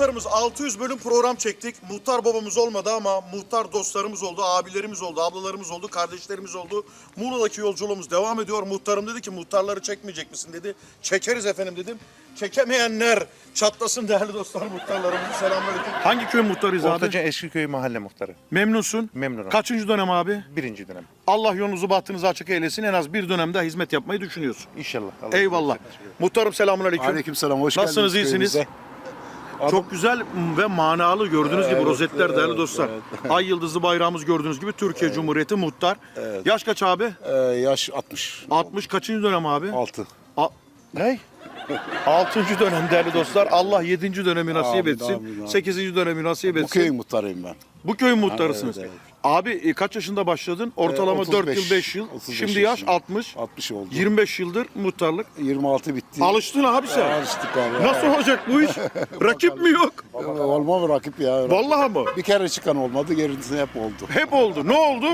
Muhtarımız 600 bölüm program çektik. Muhtar babamız olmadı ama muhtar dostlarımız oldu, abilerimiz oldu, ablalarımız oldu, kardeşlerimiz oldu. Muğla'daki yolculuğumuz devam ediyor. Muhtarım dedi ki muhtarları çekmeyecek misin dedi. Çekeriz efendim dedim. Çekemeyenler çatlasın değerli dostlar muhtarlarımızı selamünaleyküm. Hangi köy muhtarıyız Ortaca Eskiköy mahalle muhtarı. Memnunsun. Memnunum. Kaçıncı dönem abi? Birinci dönem. Allah yolunuzu bahtınızı açık eylesin. En az bir dönemde hizmet yapmayı düşünüyorsun. İnşallah. Allah Eyvallah. Muhtarım selamünaleyküm. Aleykümselam hoş Nasılsınız, geldiniz iyisiniz? köyümüze. Çok güzel ve manalı gördüğünüz gibi Evet, rozetler değerli evet, dostlar. Ay yıldızlı bayrağımız gördüğünüz gibi Türkiye Cumhuriyeti muhtar. Yaş kaç abi? Ee, yaş 60. 60 kaçıncı dönem abi? 6. A- ne? 6. dönem değerli dostlar. Allah 7. dönemi nasip Amin, etsin. amin. 8. dönemi nasip Bu etsin. köyün muhtarıyım ben. Bu köyün muhtarısınız. Evet, Abi e, kaç yaşında başladın? Ortalama Ee, 4 yıl 35, 5 yıl. 35 Şimdi yaş yaşında. 60. 60 oldu. 25 yıldır muhtarlık. 26 bitti. Alıştın abi sen. Alıştık abi. Nasıl olacak bu iş? Rakip mi yok? Ee, Olma mı rakip ya? Vallahi mı? Bir kere çıkan olmadı, gerisinde hep oldu. Hep oldu. Ne oldu?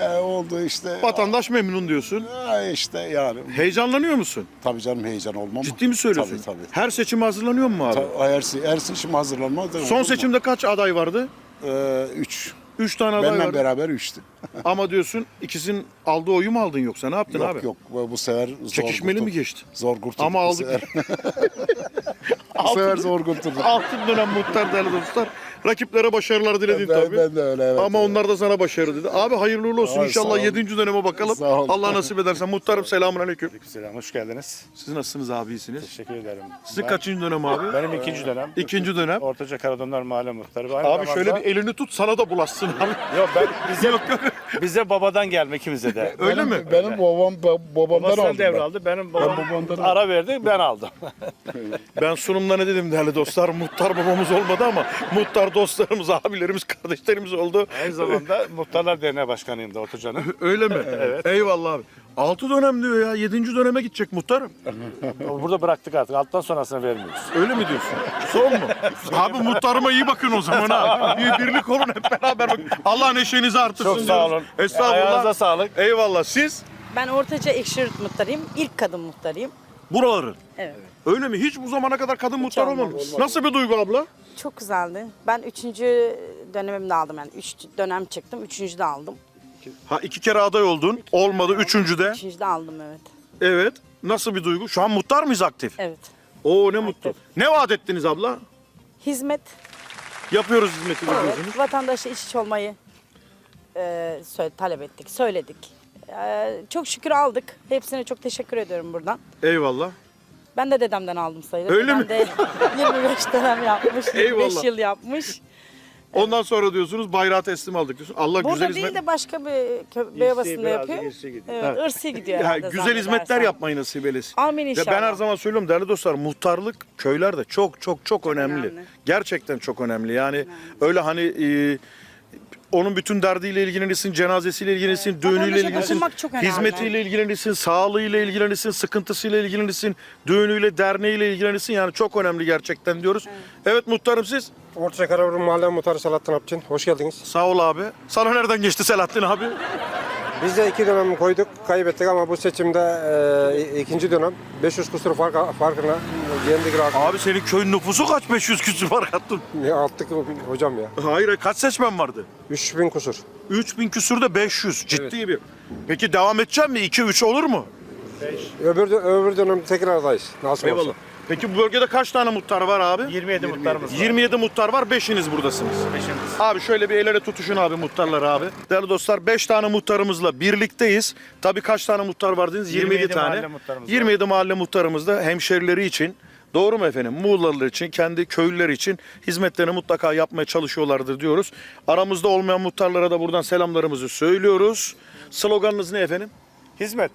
Ee, oldu işte. Vatandaş memnun diyorsun. Ee, işte yani. Heyecanlanıyor musun? Tabii canım heyecan olmam. Ciddi mi söylüyorsun? Tabii tabii. Her seçime hazırlanıyor mu abi? Ta- Her, se- her seçim olur Son seçimde kaç aday vardı? Ee, üç. Üç tane aday Benimle vardı. beraber üçtü. Ama diyorsun ikisinin aldığı oyu mu aldın yoksa ne yaptın yok abi? yok bu bu sefer zor Çekişmeli mi kurtulduk. geçti? Zor kurtulduk. Ama bu aldık. sefer. bu sefer zor kurtulduk. Altın dönem muhtar değerli dostlar. Rakiplere başarılar diledin Ben, tabii. ben de öyle evet. Ama onlar da sana başarı dedi. Abi hayırlı uğurlu olsun. Ay, İnşallah sağ ol. 7. döneme bakalım. Sağ. Allah nasip ederse. Muhtarım selamun aleyküm. Selam, hoş geldiniz. Siz nasılsınız abi iyisiniz? Teşekkür ederim. Sizin Ben- kaçıncı dönem abi? Benim ikinci dönem. İkinci dönem. Ortaca Karadonlar Mahalle Muhtarı. Aynı Abi şöyle zamanda- bir elini tut sana da bulaşsın abi. Yok ben bize, bize babadan gelme ikimize de. Öyle benim, mi? Benim babam ba- babamdan Babasından aldım. ben. devraldı. Benim babam babamdan ara verdi, ben aldım. Ben sunumda ne dedim değerli dostlar? Muhtar babamız olmadı ama muhtar dostlarımız, abilerimiz, kardeşlerimiz oldu. Aynı zamanda Muhtarlar Derneği Başkanıyım da Ortaca'nın. Öyle mi? evet. Eyvallah abi. Altı dönem diyor ya. Yedinci döneme gidecek muhtarım. Burada bıraktık artık. Alttan sonrasını vermiyoruz. Öyle mi diyorsun? Son mu? Abi muhtarıma iyi bakın o zaman ha. Bir birlik olun hep beraber bakın. Allah neşenizi artırsın Çok sağ diyoruz. olun. Estağfurullah. Ayağınıza sağlık. Eyvallah. Siz Ben Ortaca Ekşirt muhtarıyım. İlk kadın muhtarıyım. Buraların. Evet. Öyle mi? Hiç bu zamana kadar kadın muhtar olmamış. Nasıl bir duygu abla? Çok güzeldi. Ben üçüncü dönemimde aldım yani. Üç dönem çıktım. Üçüncü de aldım. Ha iki kere aday oldun. Olmadı. Üçüncü de. Üçüncü de aldım evet. Evet. Nasıl bir duygu? Şu an muhtar mıyız aktif? Evet. Oo ne mutlu. Ne vaat ettiniz abla? Hizmet. Yapıyoruz hizmeti diyorsunuz. Evet. Vatandaşa iç iç olmayı e, söyle, talep ettik. Söyledik. E, çok şükür aldık. Hepsine çok teşekkür ediyorum buradan. Eyvallah. Ben de dedemden aldım sayılır. Öyle Dedem mi? de 25 dönem yapmış. 25 Eyvallah. yıl yapmış. Ondan sonra diyorsunuz bayrağı teslim aldık diyorsun. Allah Burada güzel değil hizmet. de başka bir kö- Beyobası'nda birazcık yapıyor. irsi gidiyor. Evet, ırsi gidiyor Ya, herhalde güzel zannedersem. hizmetler yapmayı nasip eylesin. Amin Ve inşallah. ben her zaman söylüyorum değerli dostlar muhtarlık köylerde çok çok çok, önemli. önemli. Gerçekten çok önemli. Yani öyle hani e, onun bütün derdiyle ilgilenirsin, cenazesiyle ilgilenirsin, Evet. düğünüyle ilgilenirsin, hizmetiyle ilgilenirsin, sağlığıyla ilgilenirsin, sıkıntısıyla ilgilenirsin, düğünüyle, derneğiyle ilgilenirsin. Yani çok önemli gerçekten diyoruz. Evet, muhtarım siz. Orta Karabur Mahalle Muhtarı Selahattin Apçın. Hoş geldiniz. Sağ ol abi. Sana nereden geçti Selahattin abi? Biz de iki dönem koyduk, kaybettik ama bu seçimde e, ikinci dönem 500 kusur fark, farkına yendik rahat. Abi senin köyün nüfusu kaç? 500 küsur var attın. Ya attık hocam ya. Hayır, kaç seçmen vardı? 3000 kusur. 3000 küsür de 500. Ciddi bir. Peki devam edeceğim mi? 2-3 olur mu? Öbür, dö- öbür dönem tekrar adayız. Nasıl Eyvallah. olsa. Peki bu bölgede kaç tane muhtar var abi? 27 muhtarımız var. 27 muhtar var, 5'iniz buradasınız. Beşimiz. Abi şöyle bir el ele tutuşun abi muhtarlar abi. Değerli dostlar 5 tane muhtarımızla birlikteyiz. Tabii kaç tane muhtar var dediniz? 27, 27 tane. mahalle muhtarımız var. 27 mahalle muhtarımız da hemşerileri için Doğru mu efendim? Muğlalılar için, kendi köylüler için hizmetlerini mutlaka yapmaya çalışıyorlardır diyoruz. Aramızda olmayan muhtarlara da buradan selamlarımızı söylüyoruz. Sloganınız ne efendim? Hizmet.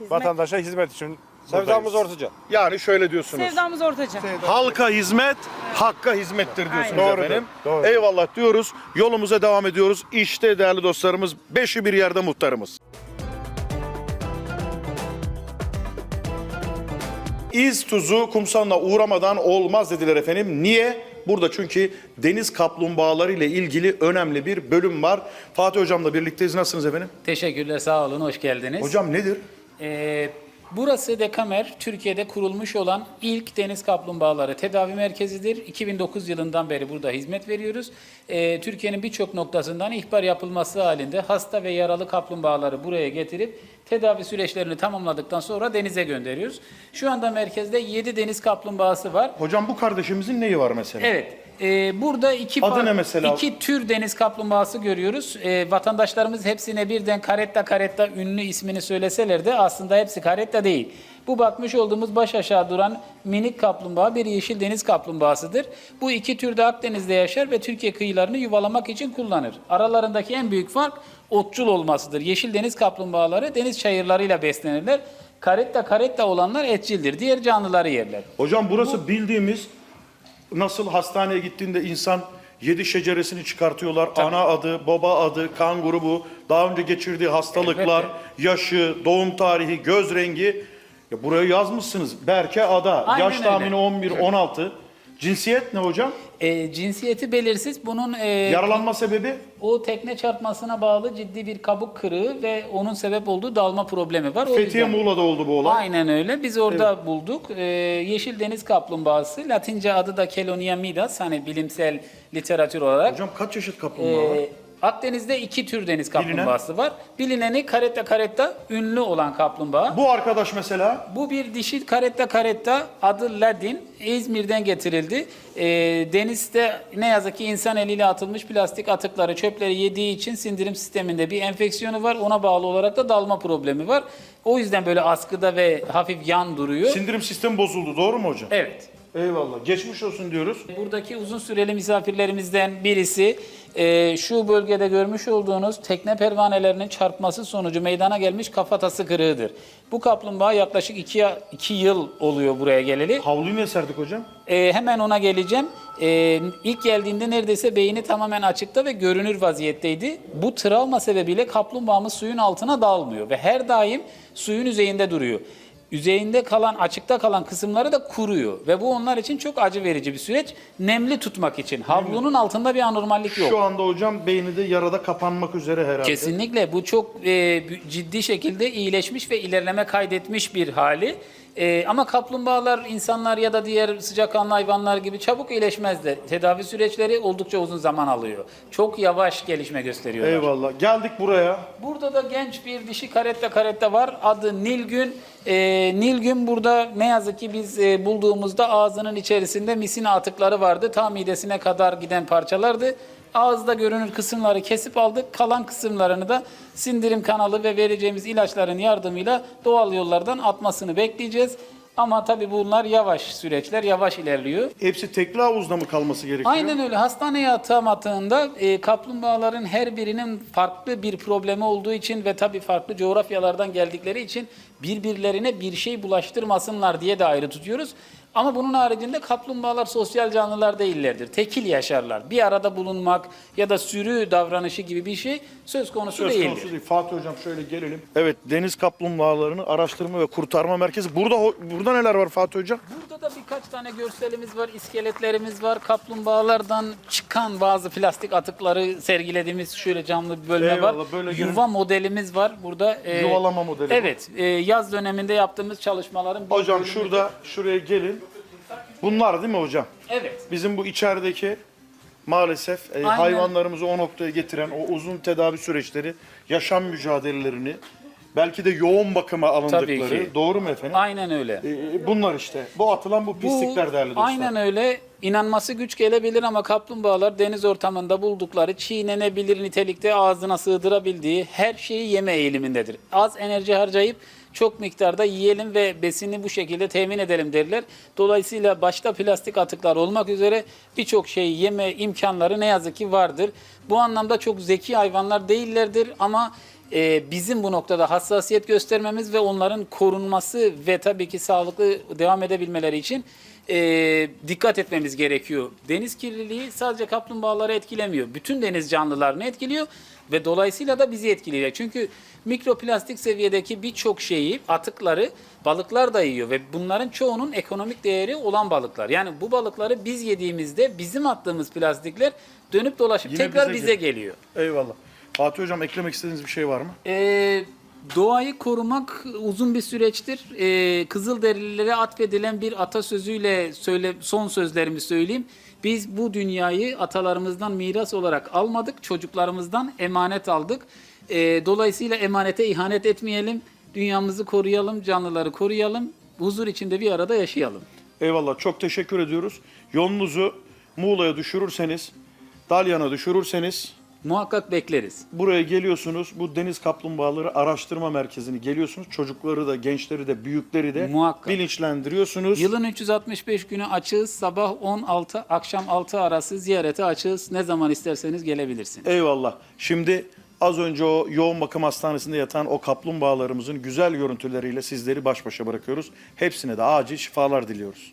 Vatandaşa hizmet için Sevdamız ortaca. Yani şöyle diyorsunuz. Sevdamız ortaca. Halka hizmet, hakka hizmettir diyorsunuz Aynen. efendim. Doğrudur. Eyvallah diyoruz. Yolumuza devam ediyoruz. İşte değerli dostlarımız, beşi bir yerde muhtarımız. İz tuzu kumsalına uğramadan olmaz dediler efendim. Niye? Burada çünkü deniz kaplumbağaları ile ilgili önemli bir bölüm var. Fatih hocamla birlikteyiz. Nasılsınız efendim? Teşekkürler, sağ olun, hoş geldiniz. Hocam nedir? Ee, Burası Dekamer, Türkiye'de kurulmuş olan ilk deniz kaplumbağaları tedavi merkezidir. 2009 yılından beri burada hizmet veriyoruz. Ee, Türkiye'nin birçok noktasından ihbar yapılması halinde hasta ve yaralı kaplumbağaları buraya getirip tedavi süreçlerini tamamladıktan sonra denize gönderiyoruz. Şu anda merkezde 7 deniz kaplumbağası var. Hocam bu kardeşimizin neyi var mesela? Evet. e, burada iki Adı ne mesela? iki tür deniz kaplumbağası görüyoruz. E, vatandaşlarımız hepsine birden karetta karetta ünlü ismini söyleseler de aslında hepsi karetta değil. Bu bakmış olduğumuz baş aşağı duran minik kaplumbağa bir yeşil deniz kaplumbağasıdır. Bu iki tür de Akdeniz'de yaşar ve Türkiye kıyılarını yuvalamak için kullanır. Aralarındaki en büyük fark otçul olmasıdır. Yeşil deniz kaplumbağaları deniz çayırlarıyla beslenirler. Karetta karetta olanlar etçildir. Diğer canlıları yerler. Hocam burası bildiğimiz nasıl hastaneye gittiğinde insan yedi şeceresini çıkartıyorlar. Ana adı, baba adı, kan grubu, daha önce geçirdiği hastalıklar, yaşı, doğum tarihi, göz rengi. Ya buraya yazmışsınız. Berke Ada, Aynen yaş öyle. tahmini 11, 16. Cinsiyet ne hocam? E, cinsiyeti belirsiz. Bunun e, Yaralanma sebebi? o tekne çarpmasına bağlı ciddi bir kabuk kırığı ve onun sebep olduğu dalma problemi var. O Fethiye yüzden- Muğla'da oldu bu olay. Aynen öyle. Biz orada bulduk. E, yeşil deniz kaplumbağası. Latince adı da Kelonia midas. Hani bilimsel literatür olarak. Hocam kaç çeşit kaplumbağa var? E, Akdeniz'de iki tür deniz kaplumbağası var. Bilineni karetta karetta ünlü olan kaplumbağa. Bu arkadaş mesela Bu bir dişi karetta karetta adı Ladin. İzmir'den getirildi. Ee, denizde ne yazık ki insan eliyle atılmış plastik atıkları, çöpleri yediği için sindirim sisteminde bir enfeksiyonu var. Ona bağlı olarak da dalma problemi var. O yüzden böyle askıda ve hafif yan duruyor. sindirim sistemi bozuldu doğru mu hocam? Evet. Eyvallah. Geçmiş olsun diyoruz. Buradaki uzun süreli misafirlerimizden birisi e, şu bölgede görmüş olduğunuz tekne pervanelerinin çarpması sonucu meydana gelmiş kafatası kırığıdır. Bu kaplumbağa yaklaşık 2 iki yıl oluyor buraya geleli. Havluyu niye serdik hocam? Ee, hemen ona geleceğim. Ee, ilk geldiğinde neredeyse beyni tamamen açıkta ve görünür vaziyetteydi. Bu travma sebebiyle kaplumbağamız suyun altına dalmıyor ve her daim suyun yüzeyinde duruyor. Yüzeyinde kalan, açıkta kalan kısımları da kuruyor ve bu onlar için çok acı verici bir süreç. Nemli tutmak için. Havlunun altında bir anormallik yok. Şu anda hocam beyni de yarada kapanmak üzere herhalde. Kesinlikle bu çok e, ciddi şekilde iyileşmiş ve ilerleme kaydetmiş bir hali. E, ama kaplumbağalar, insanlar ya da diğer sıcakkanlı hayvanlar gibi çabuk iyileşmezler. Tedavi süreçleri oldukça uzun zaman alıyor. Çok yavaş gelişme gösteriyorlar. Eyvallah. Geldik buraya. Burada da genç bir dişi karetta karetta var. Adı Nilgün. Ee, Nilgün burada ne yazık ki biz e, bulduğumuzda ağzının içerisinde misina atıkları vardı. Ta midesine kadar giden parçalardı. Ağızda görünür kısımları kesip aldık. Kalan kısımlarını da sindirim kanalı ve vereceğimiz ilaçların yardımıyla doğal yollardan atmasını bekleyeceğiz. Ama tabii bunlar yavaş süreçler, yavaş ilerliyor. Hepsi tekli havuzda mı kalması gerekiyor? Aynen öyle. Hastaneye atamadığında e, kaplumbağaların her birinin farklı bir problemi olduğu için ve tabii farklı coğrafyalardan geldikleri için birbirlerine bir şey bulaştırmasınlar diye de ayrı tutuyoruz. Ama bunun haricinde kaplumbağalar sosyal canlılar değillerdir. Tekil yaşarlar. Bir arada bulunmak ya da sürü davranışı gibi bir şey söz konusu Söz değildir. konusu değil. Fatih hocam şöyle gelelim. Evet deniz kaplumbağalarını araştırma ve kurtarma merkezi. Burada burada neler var Fatih hocam? Burada da birkaç tane görselimiz var, iskeletlerimiz var. Kaplumbağalardan çıkan bazı plastik atıkları sergilediğimiz şöyle canlı bir bölme Eyvallah, var. böyle Yuva görün- modelimiz var burada. Ee, Yuvalama modeli bu. Evet, e, yaz döneminde yaptığımız çalışmaların bir Hocam bölümü- şurada şuraya gelin. Bunlar değil mi hocam? Evet. Bizim bu içerideki maalesef e, Aynen. hayvanlarımızı o noktaya getiren o uzun tedavi süreçleri, yaşam mücadelelerini, belki de yoğun bakıma alındıkları. ki. Doğru mu efendim? Aynen öyle. E, bunlar işte. Bu atılan bu pislikler değerli dostlar. Aynen öyle. İnanması güç gelebilir ama kaplumbağalar deniz ortamında buldukları çiğnenebilir nitelikte ağzına sığdırabildiği her şeyi yeme eğilimindedir. Az enerji harcayıp çok miktarda yiyelim ve besini bu şekilde temin edelim derler. Dolayısıyla başta plastik atıklar olmak üzere birçok şeyi yeme imkanları ne yazık ki vardır. Bu anlamda çok zeki hayvanlar değillerdir ama e, bizim bu noktada hassasiyet göstermemiz ve onların korunması ve tabii ki sağlıklı devam edebilmeleri için e, dikkat etmemiz gerekiyor. Deniz kirliliği sadece kaplumbağaları etkilemiyor. Bütün deniz canlılarını etkiliyor ve dolayısıyla da bizi etkileyecek. Çünkü mikroplastik seviyedeki birçok şeyi, atıkları balıklar da yiyor ve bunların çoğunun ekonomik değeri olan balıklar. Yani bu balıkları biz yediğimizde bizim attığımız plastikler dönüp dolaşıp Yine tekrar bize bize geliyor. geliyor. Eyvallah. Fatih hocam eklemek istediğiniz bir şey var mı? Ee, Doğayı korumak uzun bir süreçtir. Ee, Kızılderililere atfedilen bir atasözüyle söyle, son sözlerimi söyleyeyim. Biz bu dünyayı atalarımızdan miras olarak almadık, çocuklarımızdan emanet aldık. Ee, dolayısıyla emanete ihanet etmeyelim, dünyamızı koruyalım, canlıları koruyalım, huzur içinde bir arada yaşayalım. Eyvallah çok teşekkür ediyoruz. Yolunuzu Muğla'ya düşürürseniz, Dalyan'a düşürürseniz Muhakkak bekleriz. buraya geliyorsunuz. Bu deniz kaplumbağaları araştırma merkezini geliyorsunuz. Çocukları da, gençleri de, büyükleri de Muhakkak. bilinçlendiriyorsunuz. Yılın 365 günü açığız. Sabah 16, akşam 6 arası ziyarete açığız. Ne zaman isterseniz gelebilirsiniz. Eyvallah. Şimdi az önce o yoğun bakım hastanesinde yatan o kaplumbağalarımızın güzel görüntüleriyle sizleri baş başa bırakıyoruz. Hepsine de acil şifalar diliyoruz.